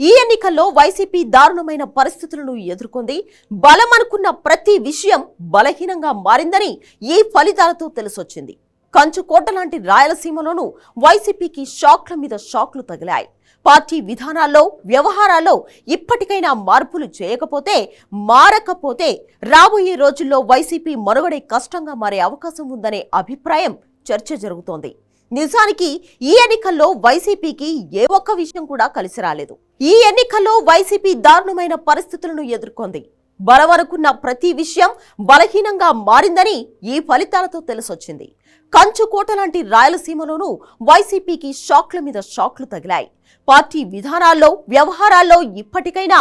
ఈ ఎన్నికల్లో వైసీపీ దారుణమైన పరిస్థితులను ఎదుర్కొంది. బలం అనుకున్న ప్రతి విషయం బలహీనంగా మారిందని ఈ ఫలితాలతో తెలిసొచ్చింది. కంచుకోట లాంటి రాయలసీమలోనూ వైసీపీకి షాక్ల మీద షాక్లు తగిలాయి. పార్టీ విధానాల్లో వ్యవహారాల్లో ఇప్పటికైనా మార్పులు చేయకపోతే మారకపోతే రాబోయే రోజుల్లో వైసీపీ మనుగడే కష్టంగా మారే అవకాశం ఉందనే అభిప్రాయం చర్చ జరుగుతోంది. నిజానికి ఈ ఎన్నికల్లో వైసీపీకి ఏ ఒక్క విషయం కూడా కలిసి రాలేదు. ఈ ఎన్నికల్లో వైసీపీ దారుణమైన పరిస్థితులను ఎదుర్కొంది. బలవరకున్న ప్రతి విషయం బలహీనంగా మారిందని ఈ ఫలితాలతో తెలిసొచ్చింది. కంచుకోట లాంటి రాయలసీమలోనూ వైసీపీకి షాక్ల మీద షాక్లు తగిలాయి. పార్టీ విధానాల్లో వ్యవహారాల్లో ఇప్పటికైనా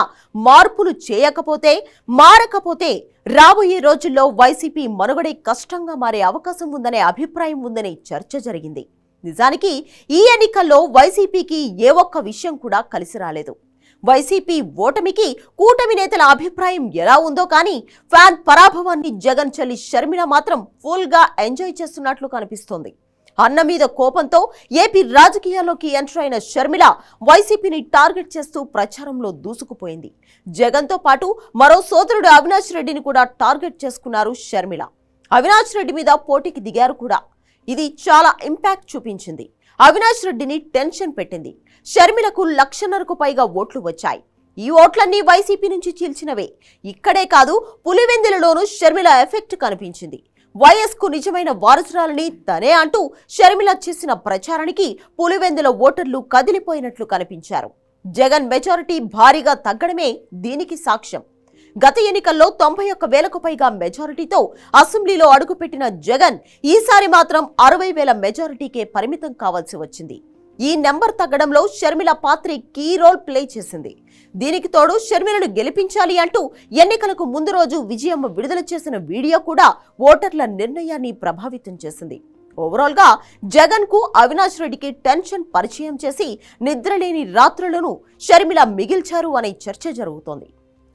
మార్పులు చేయకపోతే మారకపోతే రాబోయే రోజుల్లో వైసీపీ మనుగడే కష్టంగా మారే అవకాశం ఉందనే అభిప్రాయం ఉందనే చర్చ జరిగింది. నిజానికి ఈ ఎన్నికల్లో వైసీపీకి ఏ ఒక్క విషయం కూడా కలిసి రాలేదు. వైసీపీ ఓటమికి కూటమి నేతల అభిప్రాయం ఎలా ఉందో కానీ ఫ్యాన్ పరాభవాన్ని జగన్ చెల్లి షర్మిల మాత్రం ఫుల్గా ఎంజాయ్ చేస్తున్నట్లు కనిపిస్తోంది. అన్న మీద కోపంతో ఏపీ రాజకీయాల్లోకి ఎంటర్ అయిన షర్మిల వైసీపీని టార్గెట్ చేస్తూ ప్రచారంలో దూసుకుపోయింది. జగన్తో పాటు మరో సోదరుడు అవినాష్ రెడ్డిని కూడా టార్గెట్ చేసుకున్నారు షర్మిల. అవినాష్ రెడ్డి మీద పోటీకి దిగారు కూడా. ఇది చాలా ఇంపాక్ట్ చూపించింది. అవినాష్ రెడ్డిని టెన్షన్ పెట్టింది. షర్మిలకు లక్షన్నరకు పైగా ఓట్లు వచ్చాయి. ఈ ఓట్లన్నీ వైసీపీ నుంచి చీల్చినవే. ఇక్కడే కాదు పులివెందులలోనూ షర్మిల ఎఫెక్ట్ కనిపించింది. వైఎస్కు నిజమైన వారసురాలని తనే అంటూ షర్మిల చేసిన ప్రచారానికి పులివెందుల ఓటర్లు కదిలిపోయినట్లు కనిపించారు. జగన్ మెజారిటీ భారీగా తగ్గడమే దీనికి సాక్ష్యం. గత ఎన్నికల్లో తొంభై ఒక్క వేలకు పైగా మెజారిటీతో అసెంబ్లీలో అడుగుపెట్టిన జగన్ ఈసారి మాత్రం అరవై వేల మెజారిటీకే పరిమితం కావాల్సి వచ్చింది. ఈ నెంబర్ తగ్గడంలో షర్మిల పాత్రి కీ రోల్ ప్లే చేసింది. దీనికి తోడు షర్మిలను గెలిపించాలి అంటూ ఎన్నికలకు ముందు రోజు విజయమ్మ విడుదల చేసిన వీడియో కూడా ఓటర్ల నిర్ణయాన్ని ప్రభావితం చేసింది. ఓవరాల్గా జగన్కు అవినాష్ రెడ్డికి టెన్షన్ పరిచయం చేసి నిద్రలేని రాత్రులను షర్మిల మిగిల్చారు అనే చర్చ జరుగుతోంది.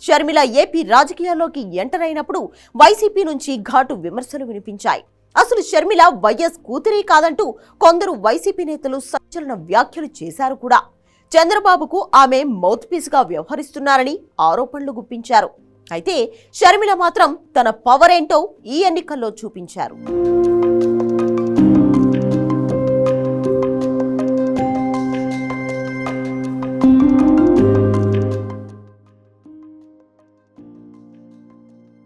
షర్మిల ఏపీ రాజకీయాల్లోకి ఎంటర్ అయినప్పుడు వైసీపీ నుంచి ఘాటు విమర్శలు వినిపించాయి. అసలు షర్మిల వైఎస్ కూతురే కాదంటూ కొందరు వైసీపీ నేతలు సంచలన వ్యాఖ్యలు చేశారు కూడా. చంద్రబాబుకు ఆమె మౌత్ పీస్గా వ్యవహరిస్తున్నారని ఆరోపణలు గుప్పించారు. అయితే షర్మిల మాత్రం తన పవర్ ఏంటో ఈ ఎన్నికల్లో చూపించారు.